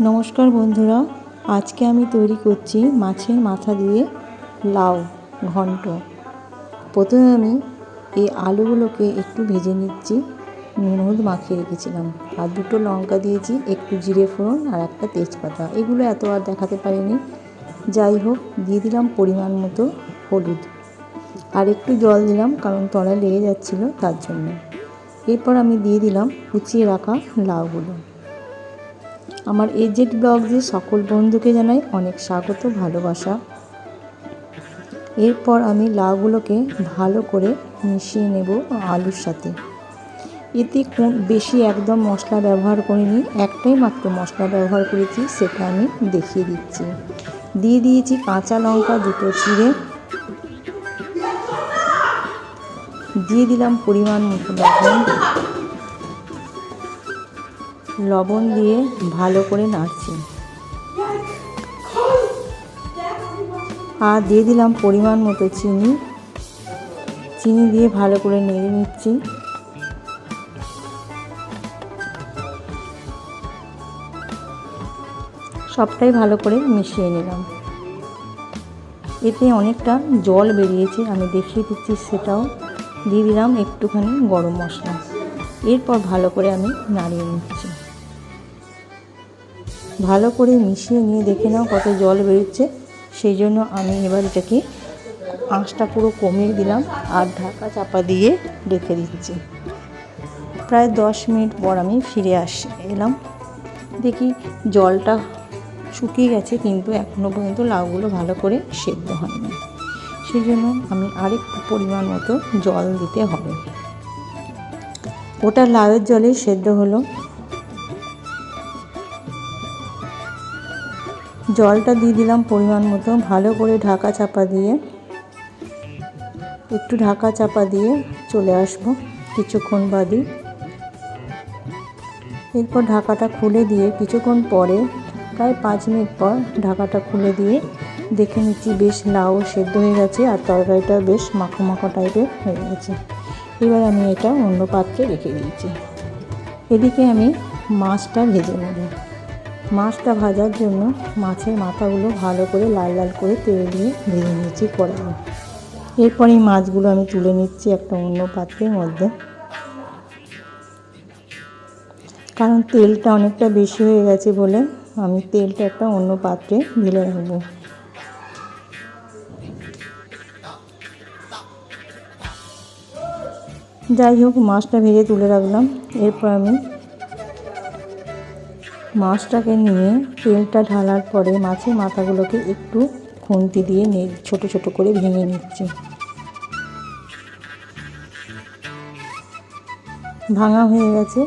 নমস্কার বন্ধুরা, আজকে আমি তৈরি করছি মাছের মাথা দিয়ে লাউ ঘন্ট। প্রথমে আমি এই আলুগুলোকে একটু ভেজে নিচ্ছি, নুন হলুদ মাখিয়ে রেখেছিলাম। আর দুটো লঙ্কা দিয়েছি, একটু জিরে ফোড়ন আর একটা তেজপাতা। এগুলো এত আর দেখাতে পারিনি। যাই হোক, দিয়ে দিলাম পরিমাণ মতো হলুদ। আর একটু জল দিলাম, কারণ তলায় লেগে যাচ্ছিল তার জন্য। এরপর আমি দিয়ে দিলাম কুচিয়ে রাখা লাউগুলো। আমার এজেড ব্লগসে সকল বন্ধুকে জানাই অনেক স্বাগত, ভালোবাসা। এরপর আমি লাউগুলোকে ভালো করে মিশিয়ে নেব আলুর সাথে। এতে কোন বেশি একদম মশলা ব্যবহার করিনি, একটাই মাত্র মশলা ব্যবহার করেছি, সেটা আমি দেখিয়ে দিচ্ছি। দিয়ে দিয়েছি কাঁচা লঙ্কা, দুটো চিড়ে দিয়ে দিলাম পরিমাণ মতো লবণ। লবণ দিয়ে ভালো করে নাড়ছি। আর দিয়ে দিলাম পরিমাণ মতো চিনি। চিনি দিয়ে ভালো করে নেড়ে নিচ্ছি। সবটাই ভালো করে মিশিয়ে নিলাম। এতে অনেকটা জল বেরিয়েছে, আমি দেখিয়ে দিচ্ছি সেটাও। দিয়ে দিলাম একটুখানি গরম মশলা। এরপর ভালো করে আমি নাড়িয়ে নিচ্ছি। ভালো করে মিশিয়ে নিয়ে দেখে নাও কত জল বেরোচ্ছে। সেই জন্য আমি এবার এটাকে আঁচটা পুরো কমিয়ে দিলাম আর ঢাকা চাপা দিয়ে রেখে দিচ্ছি। প্রায় দশ মিনিট পর আমি ফিরে আস, এলাম। দেখি জলটা শুকিয়ে গেছে কিন্তু এখনও পর্যন্ত লাউগুলো ভালো করে সেদ্ধ হয়নি। সেই জন্য আমি আরেকটু পরিমাণ মতো জল দিতে হবে। ওটা লাউয়ের জলে সেদ্ধ হলো। জলটা দিয়ে দিলাম পরিমাণ মতো, ভালো করে ঢাকা চাপা দিয়ে। একটু ঢাকা চাপা দিয়ে চলে আসব কিছুক্ষণ বাদে। এরপর ঢাকাটা খুলে দিয়ে কিছুক্ষণ পরে, প্রায় পাঁচ মিনিট পর ঢাকাটা খুলে দিয়ে দেখে নিচ্ছি বেশ লাউ সেদ্ধ হয়ে গেছে আর তরকারিটা বেশ মাখো মাখো টাইপের হয়ে গেছে। এবার আমি এটা অন্য পাত্রে রেখে দিয়েছি এদিকে আমি মাছটা ভেজে নেব। মাছটা ভাজার জন্য মাছের মাথাগুলো ভালো করে লাল লাল করে তেল দিয়ে ভেজে নিয়েছি কড়াইয়ে। এরপর এই মাছগুলো আমি তুলে নিচ্ছি একটা অন্য পাত্রের মধ্যে। কারণ তেলটা অনেকটা বেশি হয়ে গেছে বলে আমি তেলটা একটা অন্য পাত্রে ঢেলে রাখব। যাই হোক, মাছটা ভেজে তুলে রাখলাম। এরপর আমি মাছটাকে নিয়ে তেলটা ঢালার পরে মাছের মাথাগুলোকে একটু খুন্তি দিয়ে ছোট ছোট করে ভেঙে নিচ্ছি। ভাঙা হয়ে গেছে।